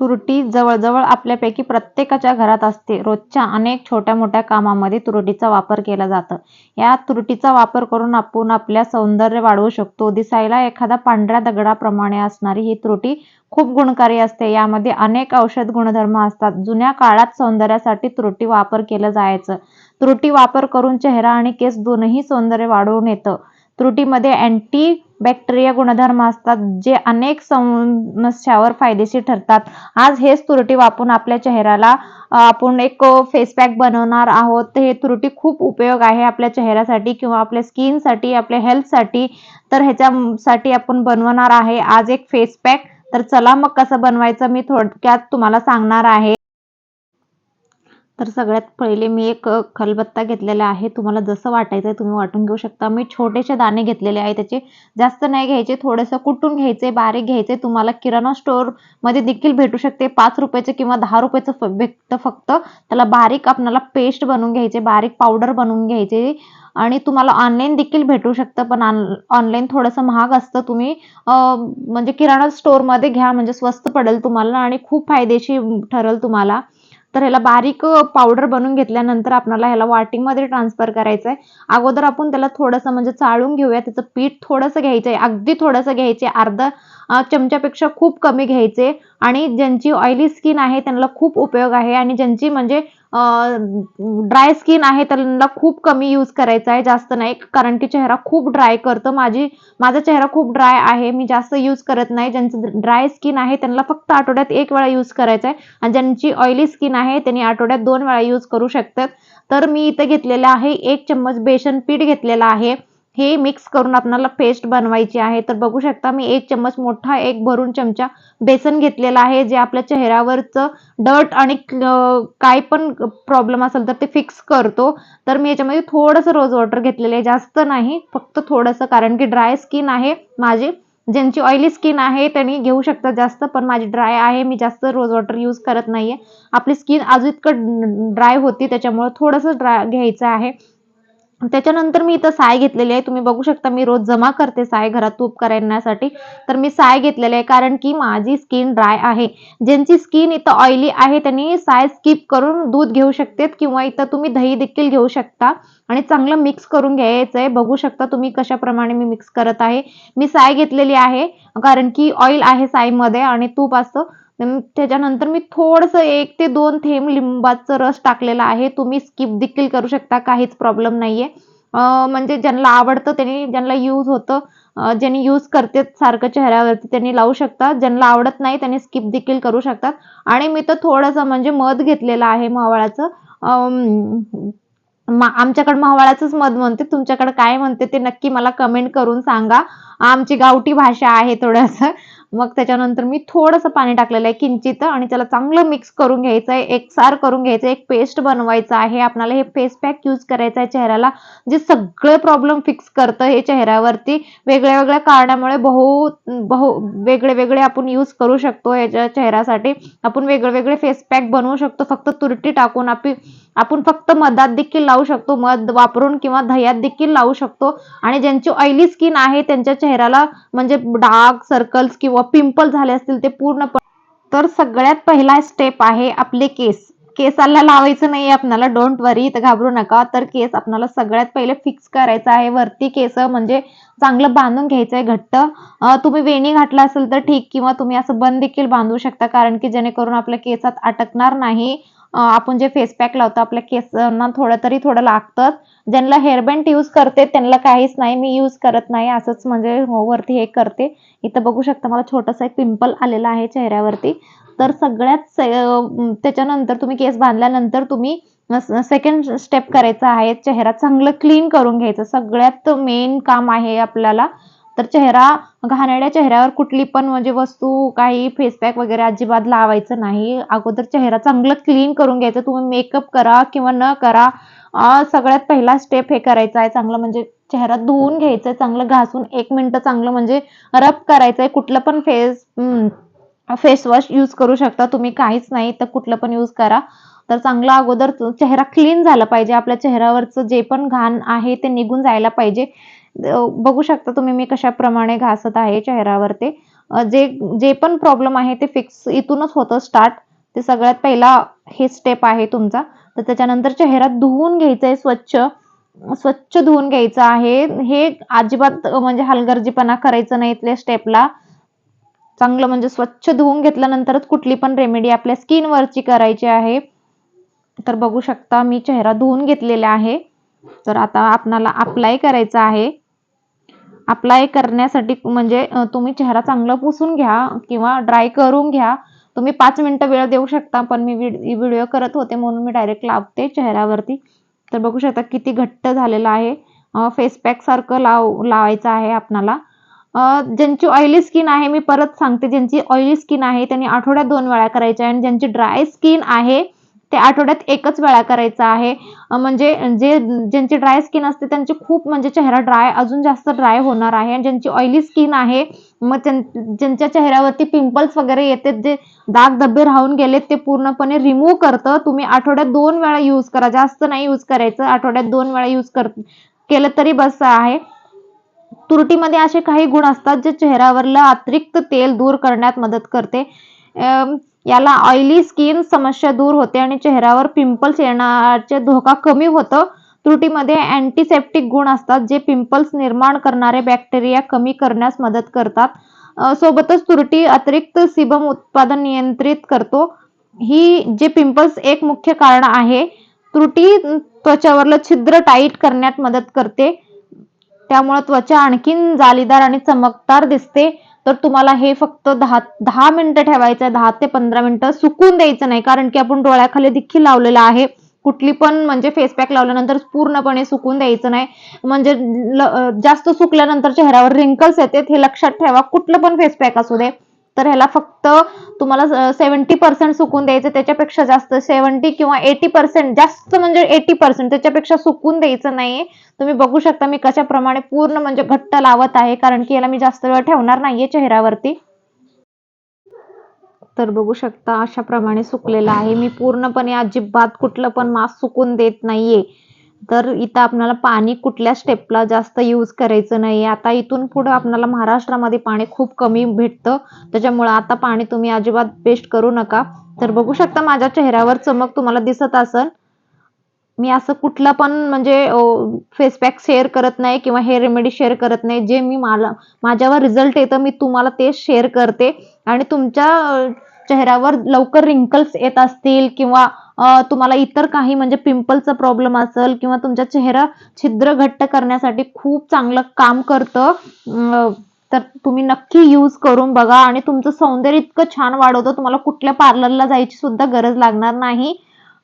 तुरटी जवळजवळ आपल्यापैकी प्रत्येकाच्या घरात असते. रोजच्या अनेक छोट्या-मोठ्या कामामध्ये तुरटीचा वापर केला जातो. या तुरटीचा वापर करून आपण आपल्या सौंदर्य वाढवू शकतो. दिसायला एखाद्या पांढऱ्या दगडाप्रमाणे असणारी ही तुरटी खूप गुणकारी असते. यामध्ये अनेक औषध गुणधर्म असतात. जुन्या काळात सौंदर्यासाठी तुरटी वापर केलं जायचं. तुरटी वापर करून चेहरा आणि केस दोनही सौंदर्य वाढवून येतं. त्रुटीमध्ये अँटी बॅक्टेरिया गुणधर्म असतात जे अनेक समस्यावर फायदेशीर ठरतात. आज हेच तुरटी वापरून आपल्या चेहऱ्याला आपण एक फेस पॅक बनवणार आहोत. हे तुरटी खूप उपयोग आहे आपल्या चेहऱ्यासाठी किंवा आपल्या स्किनसाठी, आपल्या हेल्थसाठी. तर ह्याच्यासाठी आपण बनवणार आहे आज एक फेस पॅक. तर चला मग कसं बनवायचं मी थोडक्यात तुम्हाला सांगणार आहे. तर सगळ्यात पहिले मी एक खलबत्ता घेतलेला आहे. तुम्हाला जसं वाटायचं आहे तुम्ही वाटून घेऊ शकता. मी छोटेसे दाणे घेतलेले आहे त्याचे. जास्त नाही घ्यायचे. थोडंसं कुटून घ्यायचे, बारीक घ्यायचे. तुम्हाला किराणा स्टोअरमध्ये देखील भेटू शकते. पाच रुपयाचं किंवा दहा रुपयाचं भेटतं फक्त. त्याला बारीक आपल्याला पेस्ट बनवून घ्यायचे, बारीक पावडर बनवून घ्यायचे आणि तुम्हाला ऑनलाईन देखील भेटू शकतं. पण ऑनलाईन थोडंसं महाग असतं. तुम्ही म्हणजे किराणा स्टोअरमध्ये घ्या म्हणजे स्वस्त पडेल तुम्हाला आणि खूप फायदेशीर ठरेल तुम्हाला. तर ह्याला बारीक पावडर बनवून घेतल्यानंतर आपल्याला ह्याला वाटीमध्ये ट्रान्सफर करायचं आहे. अगोदर आपण त्याला थोडंसं म्हणजे चाळून घेऊया. त्याचं पीठ थोडंसं घ्यायचं आहे. अगदी थोडंसं घ्यायचे. अर्धा चमच्यापेक्षा खूप कमी घ्यायचे आणि ज्यांची ऑइली स्किन आहे त्यांना खूप उपयोग आहे आणि ज्यांची म्हणजे ड्राय स्किन आहे त्यांना खूप कमी यूज करायचा आहे. जास्त नाही. कारण की चेहरा खूप ड्राय करतो माझी माझा चेहरा खूप ड्राय आहे. मी जास्त यूज करत नाही. ज्यांचं ड्राय स्किन आहे त्यांना फक्त आठवड्यात एक वेळा यूज करायचा आहे आणि ज्यांची ऑइली स्किन आहे त्यांनी आठवड्यात दोन वेळा यूज करू शकतात. तर मी इथे घेतलेलं आहे एक चम्मच बेसन पीठ घेतलेलं आहे. हे मिक्स करून आपल्याला पेस्ट बनवायची आहे. तर बघू शकता मी एक चम्मच मोठा एक भरून चमचा बेसन घेतलेला आहे. जे आपल्या चेहऱ्यावरचं डर्ट आणि काय पण प्रॉब्लेम असेल तर ते फिक्स करतो. तर मी याच्यामध्ये थोडंसं रोज वॉटर घेतलेलं आहे. जास्त नाही. फक्त थोडंसं कारण की ड्राय स्किन आहे माझी. ज्यांची ऑइली स्किन आहे त्यांनी घेऊ शकतात जास्त. पण माझी ड्राय आहे. मी जास्त रोज वॉटर यूज करत नाहीये. आपली स्किन अजून इतकं ड्राय होती त्याच्यामुळे थोडंसं ड्राय घ्यायचं आहे. त्याच्यानंतर मी इथं साय घेतलेली आहे. तुम्ही बघू शकता मी रोज जमा करते साय घरात तूप करण्यासाठी. तर मी साय घेतलेली आहे कारण की माझी स्किन ड्राय आहे. ज्यांची स्किन इथं ऑइली आहे त्यांनी साय स्किप करून दूध घेऊ शकते किंवा इथं तुम्ही दही देखील घेऊ शकता आणि चांगलं मिक्स करून घ्यायचं आहे. बघू शकता तुम्ही कशाप्रमाणे मी मिक्स करत आहे. मी साय घेतलेली आहे कारण की ऑइल आहे सायमध्ये आणि तूप असतं. त्याच्यानंतर मी थोडंसं एक ते दोन थेंब लिंबाचा रस टाकलेला आहे. तुम्ही स्किप देखील करू शकता. काहीच प्रॉब्लेम नाहीये. म्हणजे ज्यांना आवडतं त्यांनी ज्यांना यूज होतं ज्यांनी यूज करते सारखं चेहऱ्यावरती त्यांनी लावू शकतात. ज्यांना आवडत नाही त्यांनी स्किप देखील करू शकतात आणि मी तर थोडंसं म्हणजे मध घेतलेलं आहे मवाळाचं. आमच्याकडे मावळाचंच मध म्हणते. तुमच्याकडे काय म्हणते ते नक्की मला कमेंट करून सांगा. आमची गावठी भाषा आहे थोडंसं. मग त्याच्यानंतर मी थोडंसं पाणी टाकलेलं आहे किंचित आणि त्याला चांगलं मिक्स करून घ्यायचं आहे. एकसार करून घ्यायचं एक पेस्ट बनवायचं आहे. आपल्याला हे फेस पॅक यूज करायचं आहे चेहऱ्याला. जे सगळे प्रॉब्लेम फिक्स करतं हे चेहऱ्यावरती. वेगळ्या-वेगळ्या कारणामुळे बहु बहु वेगळे-वेगळे आपण यूज करू शकतो याच्या चेहऱ्यासाठी. आपण वेगळे-वेगळे फेस पॅक बनवू शकतो फक्त तुरटी टाकून. आपण आपण फक्त मधात देखील लावू शकतो. मध वापरून किंवा दह्यात देखील लावू शकतो आणि ज्यांची ऑइली स्किन आहे त्यांच्या चेहऱ्याला म्हणजे डार्क सर्कल्स किंवा पिंपल झाले असतील ते पूर्णपणे तर सगळ्यात पहिला स्टेप आहे आपले केस. केसाला लावायचं नाही आपल्याला डोंट वरी इथं घाबरू नका. तर केस आपल्याला सगळ्यात पहिले फिक्स करायचं आहे. वरती केस म्हणजे चांगलं बांधून घ्यायचं आहे घट्ट. तुम्ही वेणी घातला असेल तर ठीक किंवा तुम्ही असं बंद देखील बांधू शकता कारण की जेणेकरून आपल्या केसात अटकणार नाही. आपण जे फेस पॅक लावतो आपल्या केसांना थोडं तरी थोडं लागतंच. ज्यांना हेअरबँड यूज करते त्यांना काहीच नाही. मी यूज करत नाही. असंच म्हणजे हो, वरती हे करते. इथं बघू शकता मला छोटंसं एक पिंपल आलेलं आहे चेहऱ्यावरती. तर सगळ्यात त्याच्यानंतर तुम्ही केस बांधल्यानंतर तुम्ही सेकंड स्टेप करायचा आहे. चेहरा चांगलं क्लीन करून घ्यायचं. सगळ्यात मेन काम आहे आपल्याला. तर चेहरा घाणेरड्या चेहऱ्यावर कुठली पण म्हणजे वस्तू काही फेस पॅक वगैरे अजिबात लावायचं नाही. अगोदर चेहरा चांगलं क्लीन करून घ्यायचं. तुम्ही मेकअप करा किंवा न करा सगळ्यात पहिला स्टेप हे करायचा आहे. चांगलं म्हणजे चेहरा धुवून घ्यायचं चांगलं घासून एक मिनटं चांगलं म्हणजे रब करायचं आहे. कुठलं पण फेस फेस वॉश यूज करू शकता तुम्ही. काहीच नाही तर कुठलं पण यूज करा. तर चांगला अगोदर चेहरा क्लीन झाला पाहिजे. आपल्या चेहऱ्यावरचं जे पण घाण आहे ते निघून जायला पाहिजे. बघू शकता तुम्ही मी कशाप्रमाणे घासत आहे चेहऱ्यावर ते. जे जे पण प्रॉब्लेम आहे ते फिक्स इथूनच होतं स्टार्ट ते सगळ्यात पहिला हे स्टेप आहे तुमचा. तर त्याच्यानंतर चेहरा धुवून घ्यायचा आहे स्वच्छ स्वच्छ धुवून घ्यायचं आहे. हे अजिबात म्हणजे हलगर्जीपणा करायचं नाही इथल्या स्टेपला चांगलं म्हणजे स्वच्छ धुवून घेतल्यानंतरच कुठली पण रेमेडी आपल्या स्किनवरची करायची आहे. तर बघू शकता मी चेहरा धुवून घेतलेला आहे. तर आता आपणाला अप्लाय करायचा आहे. अप्लाय करण्यासाठी म्हणजे तुम्ही चेहरा चांगला पुसून घ्या किंवा ड्राय करून घ्या. तुम्ही पाच मिनटं वेळ देऊ शकता पण मी व्हिडिओ करत होते म्हणून मी डायरेक्ट लावते चेहऱ्यावरती. तर बघू शकता किती घट्ट झालेलं आहे. फेस पॅक सारखं लाव लावायचं आहे आपणाला. ज्यांची ऑइली स्किन आहे मी परत सांगते. ज्यांची ऑइली स्किन आहे त्यांनी आठवड्यात दोन वेळा करायच्या आहे आणि ज्यांची ड्राय स्किन आहे ते आठवड्यात एकच वेळा करायचा आहे. म्हणजे जे ज्यांची ड्राय स्किन असते त्यांची खूप म्हणजे चेहरा ड्राय अजून जास्त ड्राय होणार आहे. आणि ज्यांची ऑइली स्किन आहे मग त्यां- ज्यांच्या चेहऱ्यावरती पिंपल्स वगैरे येतात जे दाग धब्बे राहून गेलेत ते पूर्णपणे रिमूव्ह करतं. तुम्ही आठवड्यात दोन वेळा यूज करा. जास्त नाही यूज करायचं. आठवड्यात दोन वेळा यूज कर केलं तरी बस आहे. तुरटीमध्ये असे काही गुण असतात जे चेहऱ्यावरलं अतिरिक्त तेल दूर करण्यात मदत करते. याला ऑइली स्किन समस्या दूर होते आणि चेहऱ्यावर पिंपल्स येण्याचे धोका कमी होतं. त्रुटीमध्ये अँटीसेप्टिक गुण असतात जे पिंपल्स निर्माण करणारे बॅक्टेरिया कमी करण्यास मदत करतात. सोबतच त्रुटी अतिरिक्त सिबम उत्पादन नियंत्रित करतो. ही जे पिंपल्स एक मुख्य कारण आहे. त्रुटी त्वचावरलं छिद्र टाईट करण्यात मदत करते. त्यामुळे त्वचा आणखीन जालीदार आणि चमकदार दिसते. तर तुम्हाला हे फक्त दहा दहा मिनिटं ठेवायचं आहे. दहा ते पंधरा मिनिटं सुकून द्यायचं नाही. कारण की आपण डोळ्याखाली देखील लावलेलं आहे. कुठली पण म्हणजे फेस पॅक लावल्यानंतर पूर्णपणे सुकून द्यायचं नाही. म्हणजे ल- जास्त सुकल्यानंतर चेहऱ्यावर रिंकल्स येतात हे लक्षात ठेवा. कुठलं पण फेस पॅक असू दे. तर ह्याला फक्त तुम्हाला सेवन्टी पर्सेंट सुकून द्यायचं त्याच्यापेक्षा जास्त सेवन्टी किंवा एटी पर्सेंट जास्त म्हणजे एटी पर्सेंट त्याच्यापेक्षा सुकून द्यायचं नाहीये तुम्ही बघू शकता मी कशाप्रमाणे पूर्ण म्हणजे घट्ट लावत आहे कारण की याला मी जास्त वेळ ठेवणार नाहीये चेहऱ्यावरती. तर बघू शकता अशा प्रमाणे सुकलेलं आहे. मी पूर्णपणे अजिबात कुठलं पण मास्क सुकून देत नाहीये. तर इथं आपल्याला पाणी कुठल्या स्टेपला जास्त यूज करायचं नाही आता इथून पुढं आपल्याला महाराष्ट्रामध्ये पाणी खूप कमी भेटतं. त्याच्यामुळं आता पाणी तुम्ही अजिबात वेस्ट करू नका. तर बघू शकता माझ्या चेहऱ्यावर चमक तुम्हाला दिसत असेल. मी असं कुठला पण म्हणजे फेस पॅक शेअर करत नाही किंवा हे रेमेडी शेअर करत नाही. जे मी मला माझ्यावर रिझल्ट येतं मी तुम्हाला तेच शेअर करते. आणि तुमच्या चेहऱ्यावर लवकर रिंकल्स येत असतील किंवा तुम्हाला इतर काही म्हणजे पिंपलचा प्रॉब्लेम असेल किंवा तुमचा चेहरा छिद्र घट्ट करण्यासाठी खूप चांगलं काम करतं तर तुम्ही नक्की यूज करून बघा आणि तुमचं सौंदर्य इतकं छान वाढवतं तुम्हाला कुठल्या पार्लरला जायची सुद्धा गरज लागणार नाही.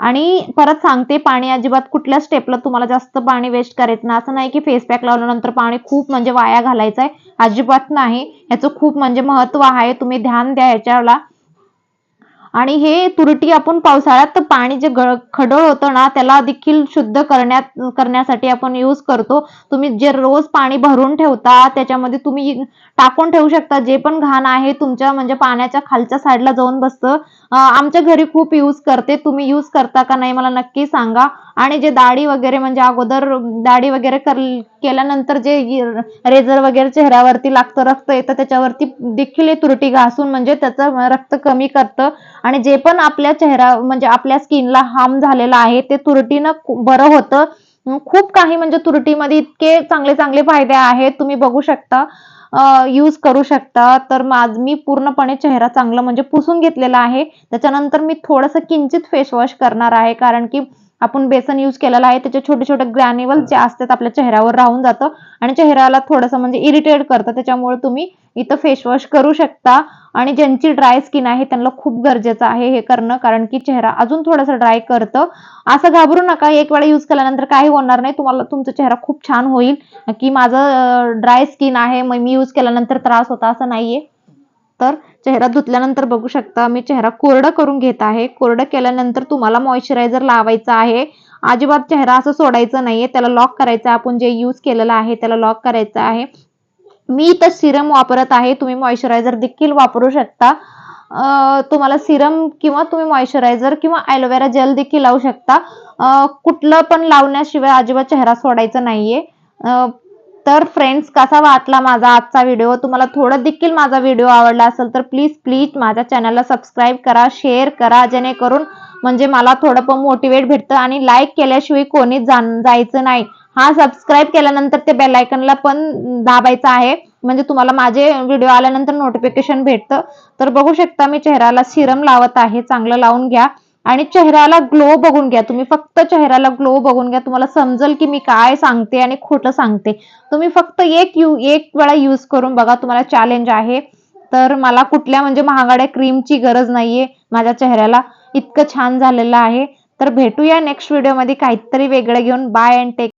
आणि परत सांगते पाणी अजिबात कुठल्या स्टेपला तुम्हाला जास्त पाणी वेस्ट करायचं ना असं नाही की फेस पॅक लावल्यानंतर पाणी खूप म्हणजे वाया घालायचं आहे अजिबात नाही. ह्याचं खूप म्हणजे महत्त्व आहे. तुम्ही ध्यान द्या ह्याच्याला आणि हे तुरटी आपण पावसाळ्यात पाणी जे खडळ होतं ना त्याला देखील शुद्ध करण्यात करण्यासाठी आपण यूज करतो. तुम्ही जे रोज पाणी भरून ठेवता त्याच्यामध्ये तुम्ही टाकून ठेवू शकता. जे पण घाण आहे तुमच्या म्हणजे पाण्याच्या खालच्या साईडला जाऊन बसतं. आमच्या घरी खूप यूज करते. तुम्ही यूज करता का नाही मला नक्की सांगा. आणि जे दाढी वगैरे म्हणजे अगोदर दाढी वगैरे कर केल्यानंतर जे रेझर वगैरे चेहऱ्यावरती लागतं रक्त येतं त्याच्यावरती देखील हे तुरटी घासून म्हणजे त्याचं रक्त कमी करतं. आणि जे पण आपल्या चेहरा म्हणजे आपल्या स्किनला हार्म झालेलं आहे ते तुरटीनं बरं होतं. खूप काही म्हणजे तुरटीमध्ये इतके चांगले चांगले फायदे आहेत तुम्ही बघू शकता. यूज करू शकता. तर माझ मी पूर्णपणे चेहरा चांगला म्हणजे पुसून घेतलेला आहे. त्याच्यानंतर मी थोडंसं किंचित फेस वॉश करणार आहे कारण की आपण बेसन यूज केलेलं आहे त्याचे छोटे छोटे ग्रॅन्युअल जे असतात आपल्या चेहऱ्यावर राहून जातं आणि चेहऱ्याला थोडंसं म्हणजे इरिटेट करतं. त्याच्यामुळे तुम्ही इथं फेसवॉश करू शकता. आणि ज्यांची ड्राय स्किन आहे त्यांना खूप गरजेचं आहे हे करणं कारण की चेहरा अजून थोडासा ड्राय करतं. असं घाबरू नका एक वेळा यूज केल्यानंतर काही होणार नाही. तुम्हाला तुमचा चेहरा खूप छान होईल. की माझं ड्राय स्किन आहे मग मी यूज केल्यानंतर त्रास होता असं नाहीये. तर चेहरा धुतल्यानंतर बघू शकता मी चेहरा कोरडं करून घेत आहे. कोरडं केल्यानंतर तुम्हाला मॉइश्चरायझर लावायचं आहे. अजिबात चेहरा असं सोडायचं नाहीये. त्याला लॉक करायचं आहे. आपण जे यूज केलेलं आहे त्याला लॉक करायचं आहे. मी तर सिरम वापरत आहे. तुम्ही मॉइश्चरायझर देखील वापरू शकता. तुम्हाला सिरम किंवा तुम्ही मॉइश्चरायझर किंवा ॲलोवेरा जेल देखील लावू शकता. कुठलं पण लावण्याशिवाय अजिबात चेहरा सोडायचा नाहीये. तर फ्रेंड्स कसा वाटला माझा आजचा व्हिडिओ तुम्हाला थोडं देखील माझा व्हिडिओ आवडला असेल तर प्लीज प्लीज माझ्या चॅनलला सबस्क्राईब करा शेअर करा जेणेकरून म्हणजे मला थोडं पण मोटिवेट भेटतं आणि लाईक केल्याशिवाय कोणी जाण जायचं नाही. हा सबस्क्राईब केल्यानंतर ते बेलायकनला पण दाबायचं आहे. म्हणजे तुम्हाला माझे व्हिडिओ आल्यानंतर नोटिफिकेशन भेटतं. तर बघू शकता मी चेहऱ्याला सिरम लावत आहे चांगलं लावून घ्या. आणि चेहऱ्याला ग्लो बघून घ्या. तुम्ही फक्त चेहऱ्याला ग्लो बघून घ्या. तुम्हाला समजेल की मी काय सांगते आणि खोटं सांगते. तुम्ही फक्त एक यू एक वेळा यूज करून बघा. तुम्हाला चॅलेंज आहे. तर मला कुठल्या म्हणजे महागड्या क्रीमची गरज नाहीये माझ्या चेहऱ्याला. इतकं छान झालेलं आहे. तर भेटूया नेक्स्ट व्हिडिओमध्ये काहीतरी वेगळं घेऊन. Bye and take